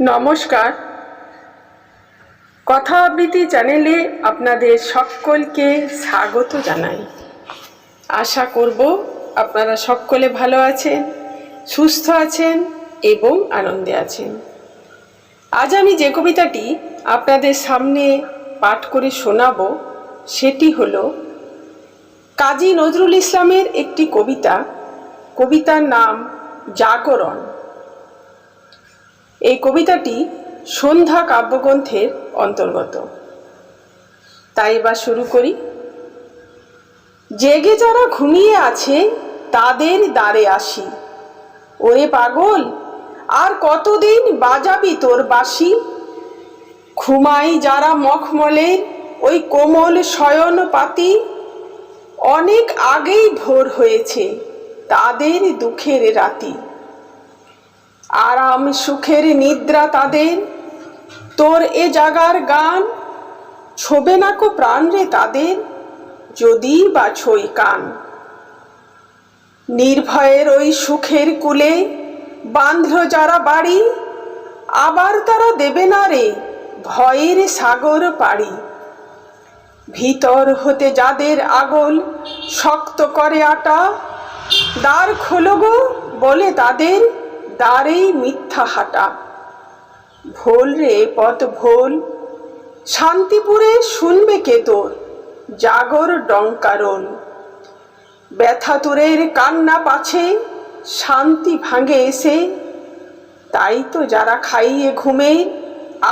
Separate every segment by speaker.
Speaker 1: নমস্কার। কথা আবৃত্তি চ্যানেলে আপনাদের সকলকে স্বাগত জানাই। আশা করব আপনারা সকলে ভালো আছেন, সুস্থ আছেন এবং আনন্দে আছেন। আজ আমি যে কবিতাটি আপনাদের সামনে পাঠ করে শোনাব, সেটি হল, কাজী নজরুল ইসলামের একটি কবিতা। কবিতার নাম জাগরণ। এই কবিতাটি সন্ধ্যা কাব্যগ্রন্থের অন্তর্গত। তাই এবার শুরু করি। জেগে যারা ঘুমিয়ে আছে, তাদের দ্বারে আসি। ওরে পাগল, আর কতদিন বাজাবি তোর বাসি ঘুমাই যারা মখমলে, ওই কোমল শয়ন পাতি। অনেক আগেই ভোর হয়েছে, তাদের দুঃখের রাতি। আরাম সুখের নিদ্রা তাদের। তোর এ জাগার গান ছোবে না কো প্রাণ রে তাদের, যদি বা ছই কান। নির্ভয়ের ওই সুখের কুলে বাঁধল যারা বাড়ি, আবার তারা দেবে না রে ভয়ের সাগর পাড়ি। ভিতর হতে যাদের আগল শক্ত করে আটা, দ্বার খোলো গো বলে তাদের দ্বারেই মিথ্যা হাঁটা। ভোল রে পথ ভোল, শান্তিপুরে শুনবে কে তোর? জাগর ডঙ্কারোল। ব্যথাতুরের কান্না পাছে, শান্তি ভাঙে এসে। তাই তো যারা খাইয়ে ঘুমে,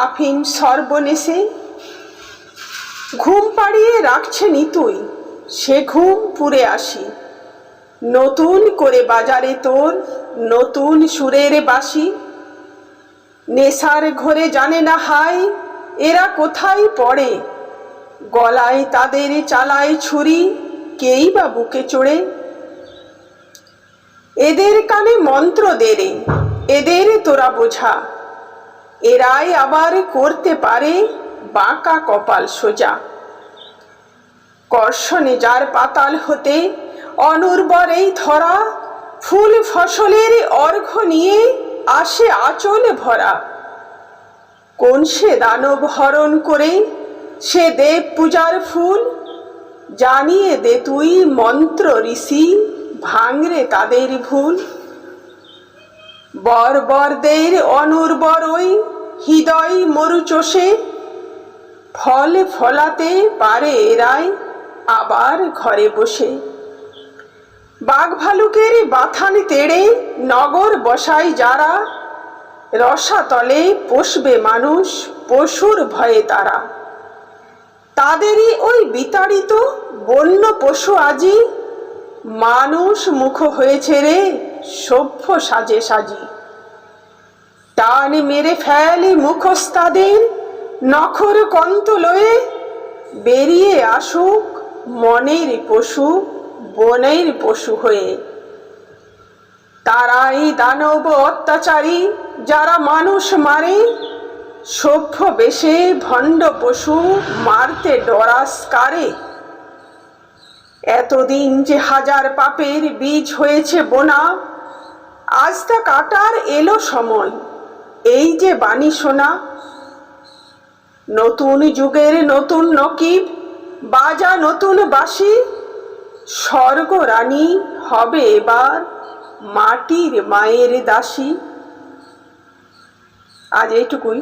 Speaker 1: আফিম সর্বনেশে। ঘুম পাড়িয়ে রাখছে নিতুই, সে ঘুম পুরে আসি। নতুন করে বাজারে তোর নতুন সুরের বাসি নেশার ঘরে জানে না হাই, এরা কোথায় পড়ে? গলায় তাদের চালায় ছুরি, কেই বা বুকে চড়ে? এদের কানে মন্ত্র দেরে এদের তোরা বোঝা। এরাই আবার করতে পারে বাঁকা কপাল সোজা। কর্ষণে যার পাতাল হতে অনুর্বর এই ধরা, ফুল ফসলের অর্ঘ নিয়ে আসে আচল ভরা। কোন সে দানব হরণ করে, সে দেব পূজার ফুল? জানিয়ে দে তুই মন্ত্র ঋষি ভাঙরে তাদের ভুল। বর বরদের অনুর্বর ওই হৃদয় মরুচষে, ফল ফলাতে পারে এরাই আবার ঘরে বসে। বাঘ ভালুকের বাথান তেড়ে নগর বসাই যারা, রসাতলে পোষবে মানুষ পশুর ভয়ে তারা। তাদেরই ওই বিতাড়িত বন্য পশু আজি, মানুষ মুখ হয়েছে রে সভ্য সাজে সাজি। টান মেরে ফেলে মুখস্তাদের নখর কন্ত লয়ে বেরিয়ে আসুক মনের পশু বনের পশু হয়ে। তারাই দানব অত্যাচারী, যারা মানুষ মারে সভ্য বেশে ভণ্ড পশু মারতে ডরাস কারে। এতদিন যে হাজার পাপের বীজ হয়েছে বোনা, আজ তা কাটার এলো সময়, এই যে বাণী শোনা। নতুন যুগের নতুন নকিব, বাজা নতুন বাসি স্বর্গ রানী হবে এবার মাটির মায়ের দাসী। আজ এইটুকুই।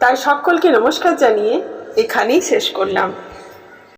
Speaker 1: তাই সকলকে নমস্কার জানিয়ে এখানেই শেষ করলাম।